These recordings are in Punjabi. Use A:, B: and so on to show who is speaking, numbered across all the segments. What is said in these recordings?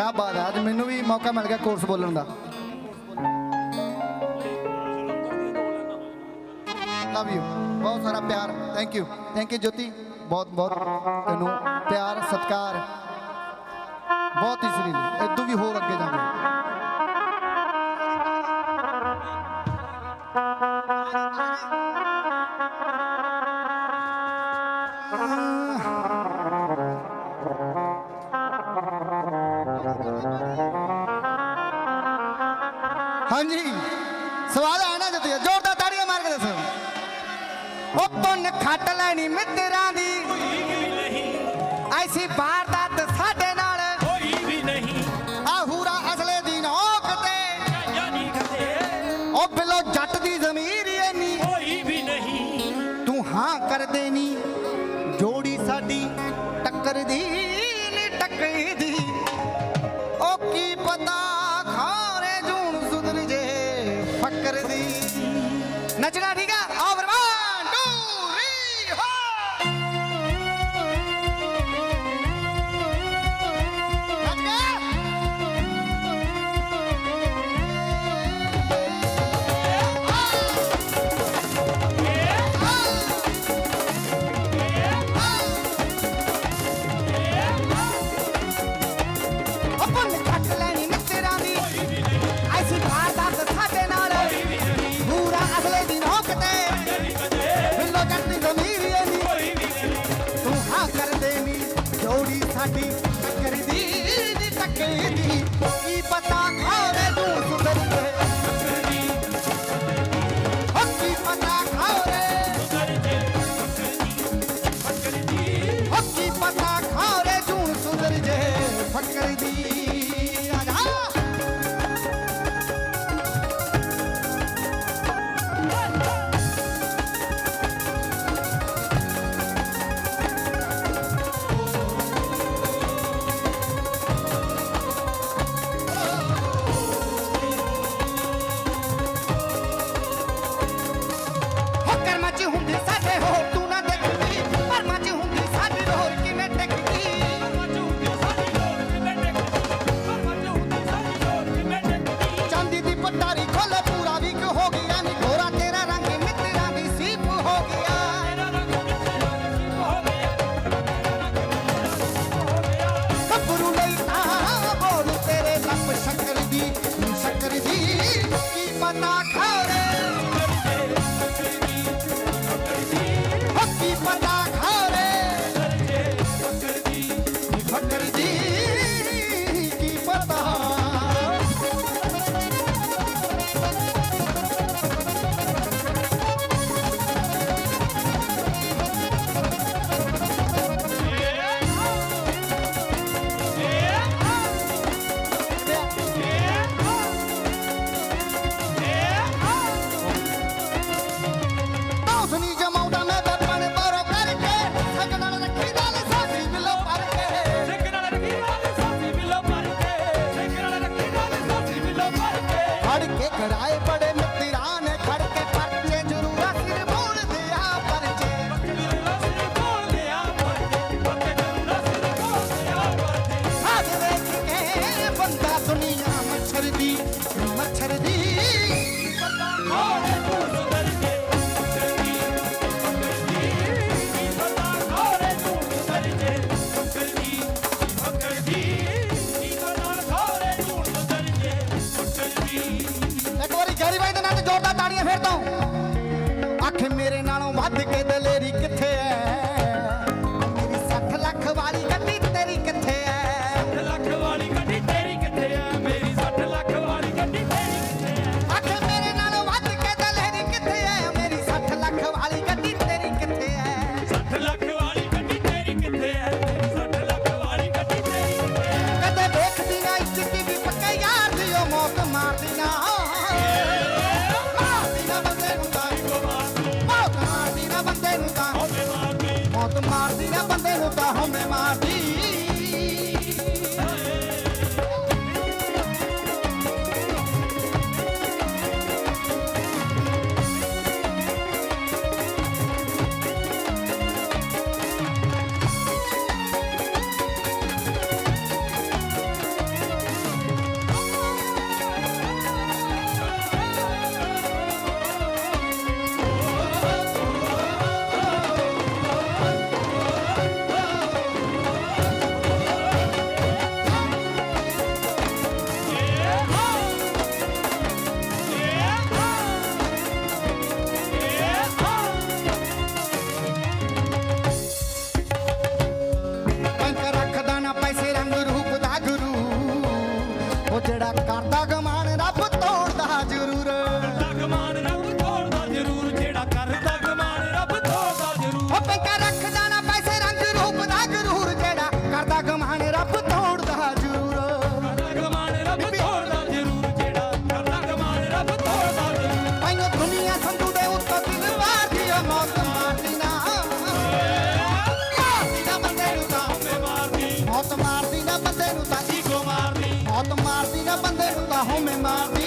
A: ਕਿਆ ਬਾਤ ਹੈ, ਅੱਜ ਮੈਨੂੰ ਵੀ ਮੌਕਾ ਮਿਲ ਗਿਆ ਕੋਰਸ ਬੋਲਣ ਦਾ। ਲਵ ਯੂ ਬਹੁਤ ਸਾਰਾ ਪਿਆਰ। Thank you thank you Jyoti. ਬਹੁਤ ਬਹੁਤ ਤੈਨੂੰ ਪਿਆਰ, ਸਤਿਕਾਰ। ਬਹੁਤ ਹੀ ਸਰੀਰ ਇਦੋਂ ਵੀ ਹੋਰ ਅੱਗੇ ਜਾਵਾਂਗੇ। ਹਾਂਜੀ। ਸਵਾਦ ਆਇਆ ਨਾ ਜੁੱਤੀ ਜ਼ੋਰਦਾਰ ਤਾੜੀਆਂ ਮਾਰ ਕੇ ਦੱਸੋ। ਉਹ ਪੁੰਨ ਖੱਟ ਲੈਣੀ ਮਿੱਤਰਾਂ ਦੀ। ਐਸੀ ਬਾਹਰ ਬੰਦੇ ਨੂੰ ਤਾਂ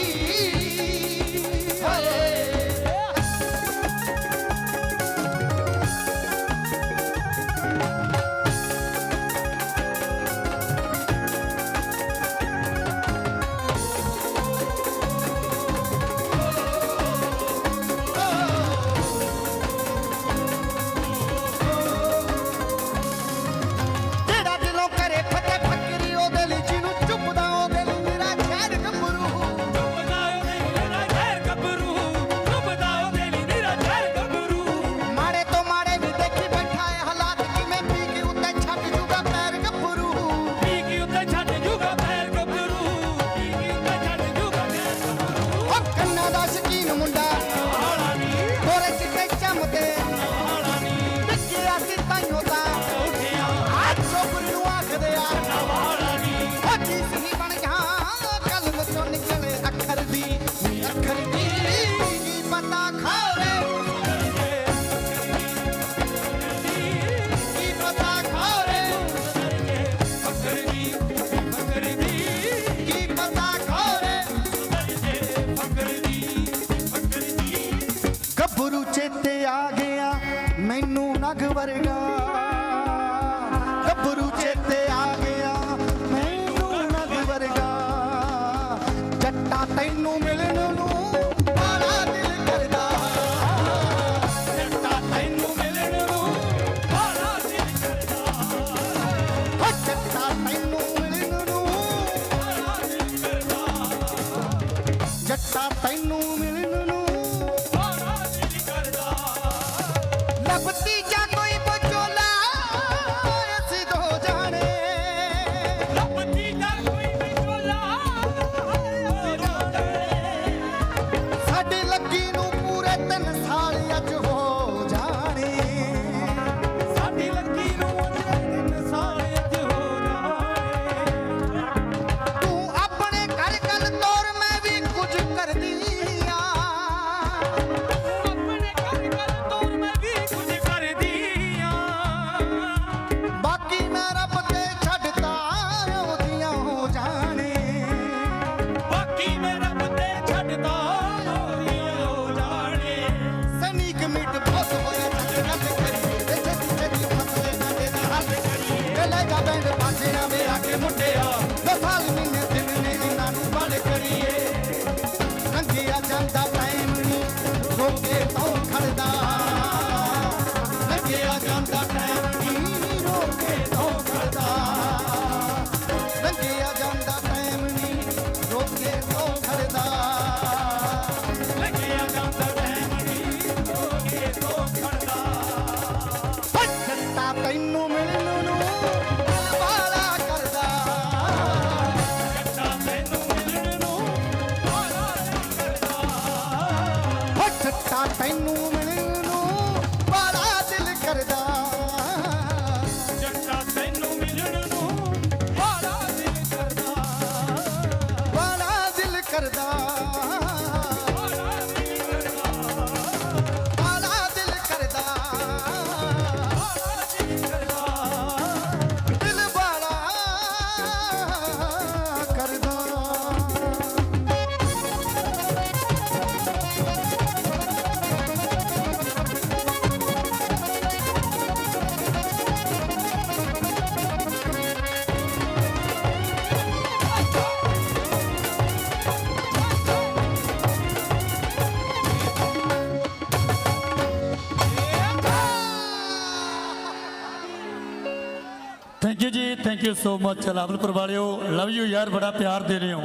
B: thank you so much Lawalpur ਵਾਲਿਓ ਲਵ ਯੂ ਯਾਰ ਬੜਾ ਪਿਆਰ ਦੇ ਰਹੇ ਹੋ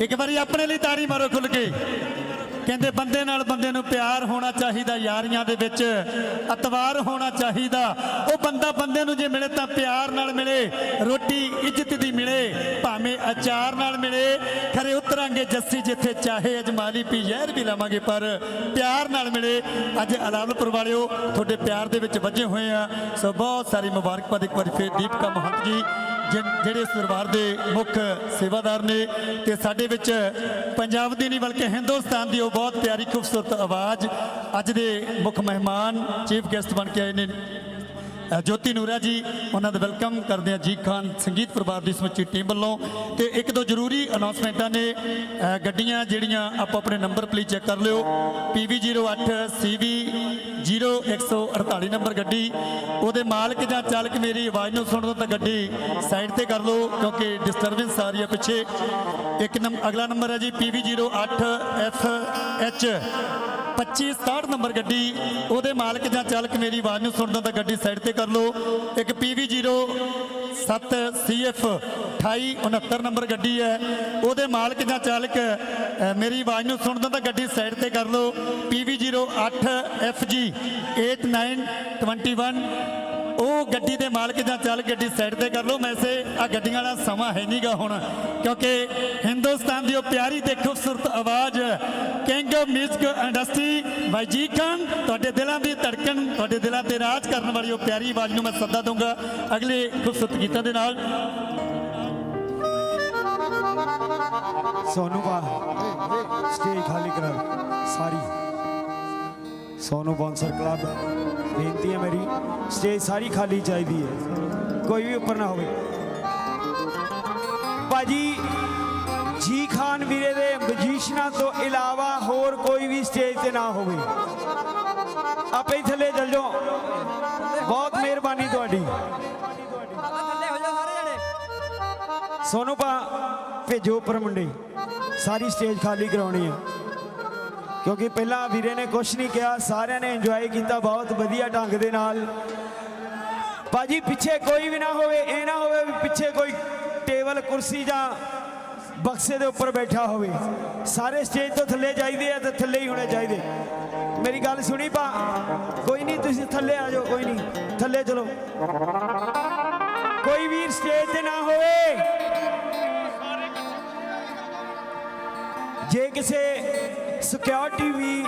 B: ਇੱਕ ਵਾਰੀ ਆਪਣੇ ਲਈ ਤਾੜੀ ਮਾਰੋ ਖੁੱਲ ਕੇ ਕਹਿੰਦੇ ਬੰਦੇ ਨਾਲ ਬੰਦੇ ਨੂੰ ਪਿਆਰ ਹੋਣਾ ਚਾਹੀਦਾ ਯਾਰੀਆਂ ਦੇ ਵਿੱਚ ਅਤਵਾਰ ਹੋਣਾ ਚਾਹੀਦਾ ਉਹ ਬੰਦਾ ਬੰਦੇ ਨੂੰ ਜੇ ਮਿਲੇ ਤਾਂ ਪਿਆਰ ਨਾਲ ਮਿਲੇ ਰੋਟੀ ਇੱਜ਼ਤ ਦੀ ਮਿਲੇ ਭਾਵੇਂ ਅਚਾਰ ਨਾਲ ਮਿਲੇ ਖਰੇ ਉਤਰਾਂਗੇ ਜੱਸੀ ਜਿੱਥੇ ਚਾਹੇ ਅਜਮਾਲੀ ਪੀ ਜ਼ਹਿਰ ਵੀ ਲਵਾਂਗੇ ਪਰ ਪਿਆਰ ਨਾਲ ਮਿਲੇ ਅੱਜ ਅਲਾਲਪੁਰ ਵਾਲਿਓ ਤੁਹਾਡੇ ਪਿਆਰ ਦੇ ਵਿੱਚ ਵੱਜੇ ਹੋਏ ਆ ਸੋ ਬਹੁਤ ਸਾਰੀ ਮੁਬਾਰਕਬਾਦ ਇੱਕ ਵਾਰੀ ਫੇਰ ਦੀਪਕਾ ਮਹੰਤ ਜੀ ਜਿਹੜੇ ਇਸ ਦੇ ਮੁੱਖ ਸੇਵਾਦਾਰ ਨੇ ਤੇ ਸਾਡੇ ਵਿੱਚ ਪੰਜਾਬ ਦੀ ਨਹੀਂ ਬਲਕਿ ਹਿੰਦੁਸਤਾਨ ਦੀ ਉਹ ਬਹੁਤ ਪਿਆਰੀ, ਖੂਬਸੂਰਤ ਆਵਾਜ਼ ਅੱਜ ਦੇ ਮੁੱਖ ਮਹਿਮਾਨ ਚੀਫ ਗੈਸਟ ਬਣ ਕੇ ਆਏ ਨੇ। ਜੋਤੀ ਨੂਰਾ ਜੀ, ਉਹਨਾਂ ਦਾ ਵੈਲਕਮ ਕਰਦੇ ਆ ਜੀ ਖਾਨ ਸੰਗੀਤ ਪਰਿਵਾਰ ਦੀ ਸਮੁੱਚੀ ਟੀਮ ਵੱਲੋਂ। ਤੇ ਇੱਕ ਦੋ ਜ਼ਰੂਰੀ ਅਨਾਉਂਸਮੈਂਟਾਂ ਨੇ ਗੱਡੀਆਂ ਜਿਹੜੀਆਂ ਆਪੋ ਆਪਣੇ ਨੰਬਰ ਪਲੀਜ਼ ਚੈੱਕ ਕਰ ਲਿਓ। PV08 CV 0148 ਨੰਬਰ ਗੱਡੀ। ਉਹਦੇ ਮਾਲਕ ਜਾਂ ਚਾਲਕ ਮੇਰੀ ਆਵਾਜ਼ ਨੂੰ ਸੁਣਦੇ ਤਾਂ ਗੱਡੀ ਸਾਈਡ ਤੇ ਕਰ ਲਓ, ਕਿਉਂਕਿ ਡਿਸਟਰਬੈਂਸ ਆ ਰਹੀ ਹੈ ਪਿੱਛੇ। ਇੱਕ ਨੰਬਰ ਅਗਲਾ ਨੰਬਰ ਹੈ ਜੀ PV08 FH 2567 ਨੰਬਰ ਗੱਡੀ, ਉਹਦੇ ਮਾਲਕ ਜਾਂ ਚਾਲਕ ਮੇਰੀ ਆਵਾਜ਼ ਨੂੰ ਸੁਣਦਾ ਤਾਂ ਗੱਡੀ ਸਾਈਡ ਤੇ ਕਰ ਲਓ। ਇੱਕ PV07 CF 2869 ਨੰਬਰ ਗੱਡੀ ਹੈ। ਉਹਦੇ ਮਾਲਕ ਜਾਂ ਚਾਲਕ ਮੇਰੀ ਆਵਾਜ਼ ਨੂੰ ਸੁਣਦਾ ਤਾਂ ਗੱਡੀ ਸਾਈਡ ਤੇ ਕਰ ਲਓ। PV08 FG 8921 ਉਹ ਗੱਡੀ ਦੇ ਮਾਲਕ ਜਾਂ ਚਾਲਕ ਗੱਡੀ ਸਾਈਡ ਤੇ ਕਰ ਲਓ। ਮੈਸੇ ਆ ਗੱਡੀਆਂ ਦਾ ਸਮਾਂ ਹੈ ਨਹੀਂਗਾ ਹੁਣ। ਕਿਉਂਕਿ ਹਿੰਦੁਸਤਾਨ ਦੀ ਉਹ ਪਿਆਰੀ ਤੇ ਖੂਬਸੂਰਤ ਆਵਾਜ਼ ਕਿੰਗ ਆਫ ਇੰਡਸਟਰੀ ਬਾਈ ਖਾਨ, ਤੁਹਾਡੇ ਦਿਲਾਂ ਦੀ ਧੜਕਣ, ਤੁਹਾਡੇ ਦਿਲਾਂ ਤੇ ਰਾਜ ਕਰਨ ਵਾਲੀ ਉਹ ਪਿਆਰੀ ਆਵਾਜ਼ ਨੂੰ ਮੈਂ ਸੱਦਾ ਦੂੰਗਾ ਅਗਲੇ ਖੂਬਸੂਰਤ ਗੀਤਾਂ ਦੇ ਨਾਲ।
C: ਸੋਨੂ ਬਾ ਸਟੇਜ ਖਾਲੀ ਕਰਾ, ਸਾਰੀ। Sonu bouncer club. ਬੇਨਤੀ ਹੈ ਮੇਰੀ, ਸਟੇਜ ਸਾਰੀ ਖਾਲੀ ਚਾਹੀਦੀ ਹੈ। ਕੋਈ ਵੀ ਉੱਪਰ ਨਾ ਹੋਵੇ। ਭਾਜੀ ਜੀ ਖਾਨ ਵੀਰੇ ਦੇ ਮਜੀਸ਼ਨਾਂ ਤੋਂ ਇਲਾਵਾ ਹੋਰ ਕੋਈ ਵੀ ਸਟੇਜ ਤੇ ਨਾ ਹੋਵੇ। ਆਪੇ ਹੀ ਥੱਲੇ ਚੱਲ ਜਾਓ। ਬਹੁਤ ਮਿਹਰਬਾਨੀ ਤੁਹਾਡੀ। ਸੋਨੂ ਪਾ ਭੇਜੋ ਉੱਪਰ ਮੁੰਡੇ। ਸਾਰੀ ਸਟੇਜ ਖਾਲੀ ਕਰਾਉਣੀ ਹੈ। ਕਿਉਂਕਿ ਪਹਿਲਾਂ ਵੀਰੇ ਨੇ ਕੁਝ ਨਹੀਂ ਕਿਹਾ, ਸਾਰਿਆਂ ਨੇ ਇੰਜੋਏ ਕੀਤਾ ਬਹੁਤ ਵਧੀਆ ਢੰਗ ਦੇ ਨਾਲ। ਬਾਜੀ ਪਿੱਛੇ ਕੋਈ ਵੀ ਨਾ ਹੋਵੇ, ਇਹ ਨਾ ਹੋਵੇ ਵੀ ਪਿੱਛੇ ਕੋਈ ਟੇਬਲ, ਕੁਰਸੀ ਜਾਂ ਬਕਸੇ ਦੇ ਉੱਪਰ ਬੈਠਾ ਹੋਵੇ। ਸਾਰੇ ਸਟੇਜ ਤੋਂ ਥੱਲੇ ਜਾਈਦੇ ਆ ਤੇ ਥੱਲੇ ਹੀ ਹੋਣੇ ਚਾਹੀਦੇ। ਮੇਰੀ ਗੱਲ ਸੁਣੀ ਪਾ ਕੋਈ ਨਹੀਂ, ਤੁਸੀਂ ਥੱਲੇ ਆ ਜਾਓ, ਕੋਈ ਨਹੀਂ, ਥੱਲੇ ਚਲੋ। ਕੋਈ ਵੀਰ ਸਟੇਜ ਤੇ ਨਾ ਹੋਵੇ। ਜੇ ਕਿਸੇ ਸਿਕਿਉਰਿਟੀ ਵੀ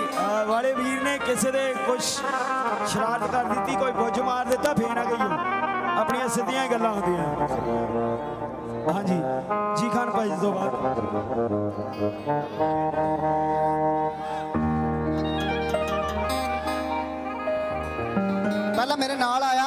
C: ਵਾਲੇ ਵੀਰ ਨੇ ਕਿਸੇ ਦੇ ਕੁਝ ਸ਼ਰਾਰਤ ਕਰ ਦਿੱਤੀ, ਕੋਈ ਬੁੱਝ ਮਾਰ ਦਿੱਤਾ, ਫੇਰ ਨਾ ਕਹੀਓ ਆਪਣੀਆਂ ਸਿੱਧੀਆਂ ਗੱਲਾਂ ਹੁੰਦੀਆਂ। ਹਾਂਜੀ, ਜੀ ਖਾਨ ਭਾਈ ਜੀ ਤੋਂ ਬਾਅਦ।
A: ਪਹਿਲਾਂ ਮੇਰੇ ਨਾਲ ਆਇਆ।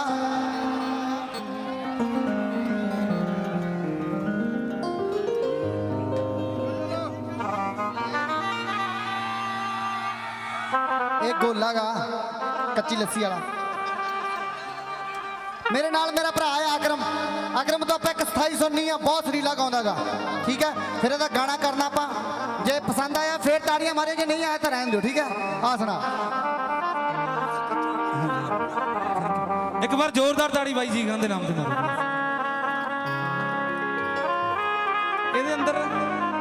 A: ਇਹ ਕੱਚੀ ਲੱਸੀ ਵਾਲਾ। ਮੇਰੇ ਨਾਲ ਮੇਰਾ ਭਰਾ ਹੈ ਅਕਰਮ ਅਕਰਮ ਤੋਂ ਆਪਾਂ ਇੱਕ ਸਥਾਈ ਸੁਣਨੀ ਆ, ਬਹੁਤ ਸਰੀਲਾ ਗਾਉਂਦਾਗਾ ਠੀਕ ਹੈ? ਫਿਰ ਇਹਦਾ ਗਾਣਾ ਕਰਨਾ ਆਪਾਂ। ਜੇ ਪਸੰਦ ਆਇਆ, ਫਿਰ ਤਾੜੀਆਂ ਮਾਰੇ, ਜੇ ਨਹੀਂ ਆਇਆ ਤਾਂ ਰਹਿਣ ਦਿਓ, ਠੀਕ ਹੈ? ਆ ਸੁਣਾ।
D: ਇੱਕ ਵਾਰ ਜ਼ੋਰਦਾਰ ਤਾੜੀ ਬਾਈ ਜੀ ਖਾਨ ਦੇ ਨਾਮ ਤੇ ਮਾਰੋ ਇਹਦੇ ਅੰਦਰ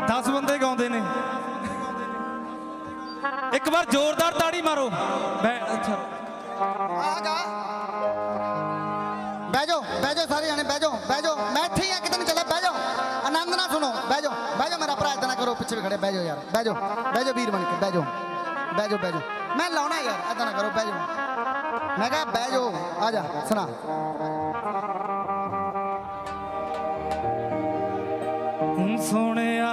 D: 10 ਬੰਦੇ ਗਾਉਂਦੇ ਨੇ। ਇੱਕ ਵਾਰ ਜ਼ੋਰਦਾਰ ਤਾੜੀ ਮਾਰੋ। ਬੈ ਅੱਛਾ।
A: ਆ ਜਾ ਬਹਿ ਜਾਓ ਬਹਿ ਜਾਓ ਸਾਰੇ ਜਾਣੇ ਬਹਿ ਜਾਓ ਬਹਿ ਜਾਓ। ਮੈਂ ਇੱਥੇ ਹੀ ਆ ਕਿਤੇ ਨਹੀਂ ਚੱਲਿਆ ਬਹਿ ਜਾਓ। ਆਨੰਦ ਨਾਲ ਸੁਣੋ ਬਹਿ ਜਾਓ। ਬਹਿ ਜਾਓ ਮੇਰਾ ਭਰਾ ਇਦਾਂ ਨਾ ਕਰੋ ਪਿੱਛੇ ਵੀ ਖੜੇ ਬਹਿ ਜਾਓ ਯਾਰ ਬਹਿ ਜਾਓ। ਬਹਿ ਜਾਓ ਵੀਰ ਬਣ ਕੇ ਬਹਿ ਜਾਓ। ਬਹਿ ਜਾਓ ਬਹਿ ਜਾਓ। ਮੈਂ ਲਾਉਣਾ ਯਾਰ ਇਦਾਂ ਨਾ ਕਰੋ ਬਹਿ ਜਾਓ। ਮੈਂ ਕਿਹਾ ਬਹਿ ਜਾਓ ਆ ਜਾ ਸੁਣਾ।
D: ਸੋਹਣਿਆ ਸੋਹਣਿਆ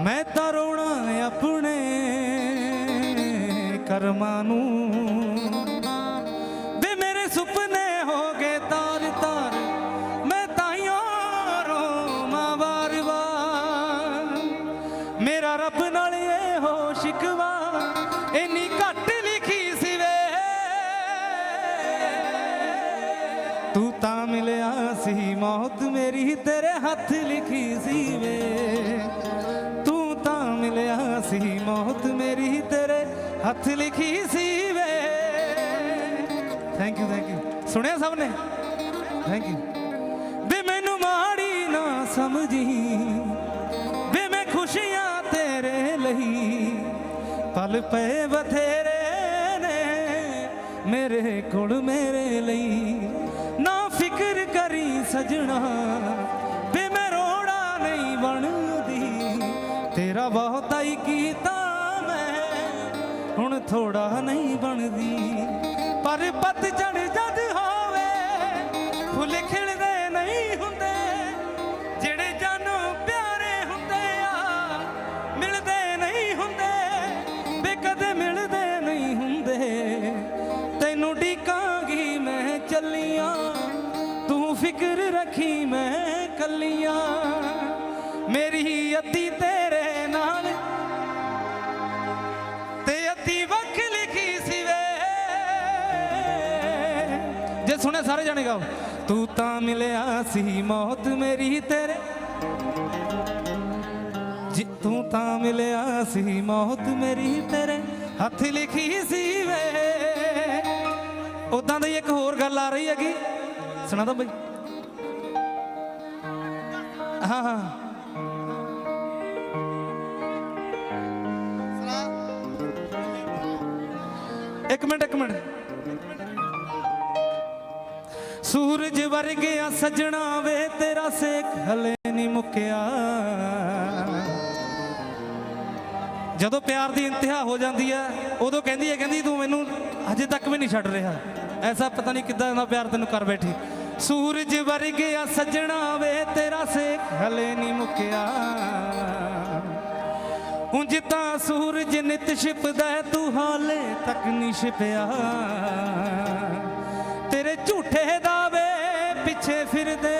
D: ਮੈਂ ਤਾਂ ਰੋਣਾ ਆਪਣੇ ਕਰਮਾਂ ਨੂੰ। ਵੇ ਮੇਰੇ ਸੁਪਨੇ ਹੋ ਗਏ ਤਾਰ ਤਾਰ, ਮੈਂ ਤਾਂ ਤਾਈਓ ਰੋਵਾਂ ਵਾਰ-ਵਾਰ ਮੇਰਾ ਰੱਬ ਨਾਲ ਹੋ ਸ਼ਿਕਵਾ, ਇੰਨੀ ਘੱਟ ਲਿਖੀ ਸੀ ਵੇ। ਤੂੰ ਤਾਂ ਮਿਲਿਆ ਸੀ, ਮੌਤ ਮੇਰੀ ਤੇਰੇ ਹੱਥ ਲਿਖੀ ਸੀ ਵੇ। ਸੀ ਮੌਤ ਮੇਰੀ ਤੇਰੇ ਹੱਥ ਲਿਖੀ ਸੀ ਵੇ। ਥੈਂਕ ਯੂ ਥੈਂਕ ਯੂ ਸੁਣਿਆ ਸਭ ਨੇ? ਥੈਂਕ ਯੂ ਵੇ ਮੈਨੂੰ ਮਾੜੀ ਨਾ ਸਮਝੀ। ਵੇ ਮੈਂ ਖੁਸ਼ੀਆਂ ਤੇਰੇ ਲਈ। ਪਲ ਪਏ ਬਥੇਰੇ ਨੇ ਮੇਰੇ ਕੋਲ ਮੇਰੇ ਲਈ। ਨਾ ਫਿਕਰ ਕਰੀ ਸਜਣਾ। ਤੇਰਾ ਬਹੁਤਾ ਹੀ ਕੀਤਾ ਮੈਂ। ਹੁਣ ਥੋੜਾ ਨਹੀਂ ਬਣਦੀ। ਪਰ ਪਤ ਜਦ ਹੋਵੇ, ਫੁੱਲ ਖਿੜਦੇ ਨਹੀਂ ਹੁੰਦੇ। ਜਿਹੜੇ ਜਾਨੋਂ ਪਿਆਰੇ ਹੁੰਦੇ ਆ, ਮਿਲਦੇ ਨਹੀਂ ਹੁੰਦੇ। ਵੇ ਕਦੇ ਮਿਲਦੇ ਨਹੀਂ ਹੁੰਦੇ। ਤੈਨੂੰ ਢੀਕਾਂਗੀ ਮੈਂ ਚੱਲੀਆਂ। ਤੂੰ ਫਿਕਰ ਰੱਖੀ ਮੈਂ ਕੱਲੀਆਂ। ਮੇਰੀ ਅੱਧੀ ਤੇ ਸਾਰੇ ਜਾਣੇ ਗਾਓ। ਤੂੰ ਤਾਂ ਮਿਲਿਆ ਸੀ ਮੌਤ ਮੇਰੀ ਤੇਰੇ। ਜੀ ਤੂੰ ਤਾਂ ਮਿਲਿਆ ਸੀ ਮੌਤ ਮੇਰੀ ਤੇਰੇ। ਹੱਥ ਲਿਖੀ ਸੀ ਵੇ। ਉਦਾਂ ਦੀ ਇੱਕ ਹੋਰ ਗੱਲ ਆ ਰਹੀ ਹੈਗੀ। ਸੁਣਾ ਦੋ ਬਈ। ਹਾਂ ਹਾਂ। ਇੱਕ ਮਿੰਟ ਇੱਕ ਮਿੰਟ। ਵਰਗਿਆ ਸਜਣਾ ਵੇ, ਤੇਰਾ ਸੇਖ ਹਲੇ ਨਹੀਂ ਮੁੱਕਿਆ। ਜਦੋਂ ਪਿਆਰ ਦੀ ਇੰਤਹਾ ਹੋ ਜਾਂਦੀ ਹੈ ਉਦੋਂ ਕਹਿੰਦੀ ਹੈ ਕਹਿੰਦੀ ਤੂੰ ਮੈਨੂੰ ਅਜੇ ਤੱਕ ਵੀ ਨਹੀਂ ਛੱਡ ਰਿਹਾ। ਐਸਾ ਪਤਾ ਨਹੀਂ ਕਿੱਦਾਂ ਦਾ ਪਿਆਰ ਤੈਨੂੰ ਕਰ ਬੈਠੀ। ਸੂਰਜ ਵਰਗਿਆ ਸਜਣਾ ਵੇ, ਤੇਰਾ ਸੇਖ ਹਲੇ ਨਹੀਂ ਮੁੱਕਿਆ। ਉਂਝ ਤਾਂ ਸੂਰਜ ਨਿਤ ਛਿਪਦਾ ਤੂੰ ਹਾਲੇ ਤੱਕ ਨਹੀਂ ਛਿਪਿਆ। ਤੇਰੇ ਝੂਠੇ ਦਾ ਪਿੱਛੇ ਫਿਰਦੇ,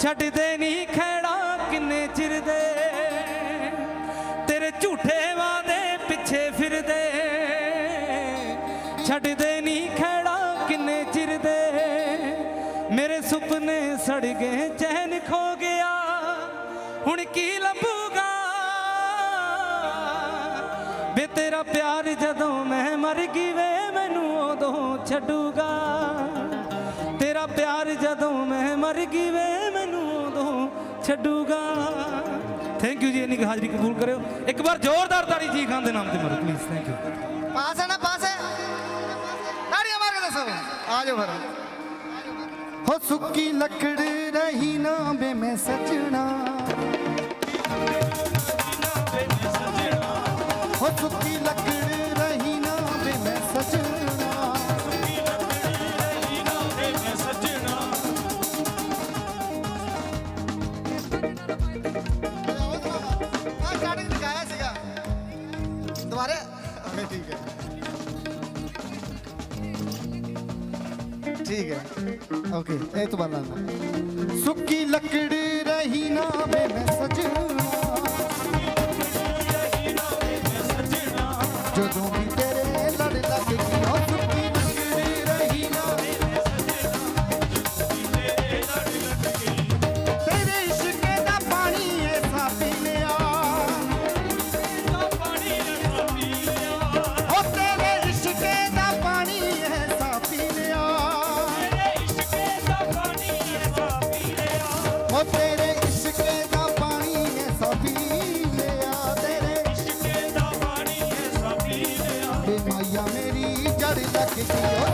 D: ਛੱਡਦੇ ਨਹੀਂ ਖੇੜਾ ਕਿੰਨੇ ਚਿਰ ਦੇ ਤੇਰੇ ਝੂਠੇ ਵਾਦੇ ਪਿੱਛੇ ਫਿਰਦੇ, ਛੱਡਦੇ ਨਹੀਂ ਖੇੜਾ ਕਿੰਨੇ ਚਿਰ ਦੇ ਮੇਰੇ ਸੁਪਨੇ ਸੜ ਗਏ, ਚੈਨ ਖੋ ਗਿਆ, ਹੁਣ ਕੀ ਲੱਭੂਗਾ? ਵੇ ਤੇਰਾ ਪਿਆਰ ਜਦੋਂ ਮੈਂ ਮਰ ਗਈ, ਵੇ ਮੈਨੂੰ ਉਦੋਂ ਛੱਡੂਗਾ। ਜਦੋਂ ਮੈਂ ਮਰ ਗਈ ਵੇ ਮੈਨੂੰ ਉਦੋਂ ਛੱਡੂਗਾ। ਥੈਂਕ ਯੂ ਜੀ ਇੰਨੀ ਹਾਜ਼ਰੀ ਕਬੂਲ ਕਰਿਓ। ਇੱਕ ਵਾਰ ਜ਼ੋਰਦਾਰ ਤਾੜੀ ਜੀ ਖਾਨ ਦੇ ਨਾਮ ਤੇ ਮਾਰੋ ਪਲੀਜ਼ ਥੈਂਕ ਯੂ
A: ਪਾਸ ਹੈ ਨਾ ਪਾਸ ਹੈ? ਤਾੜੀਆਂ ਮਾਰ ਕੇ ਦੱਸੋ। ਆ ਜਾਓ ਫਿਰ। ਹੋ ਸੁੱਕੀ ਲੱਕੜ ਰਹੀ ਨਾ ਬੇ ਮੈਂ ਸਜਣਾ। ਹੋ ਸੁੱਕੀ ਲੱਕੜ ਠੀਕ ਹੈ। ਓਕੇ ਇਹ ਤੋਂ ਬਾਅਦ ਆਉਂਦਾ ਸੁੱਕੀ ਲੱਕੜ रख दियो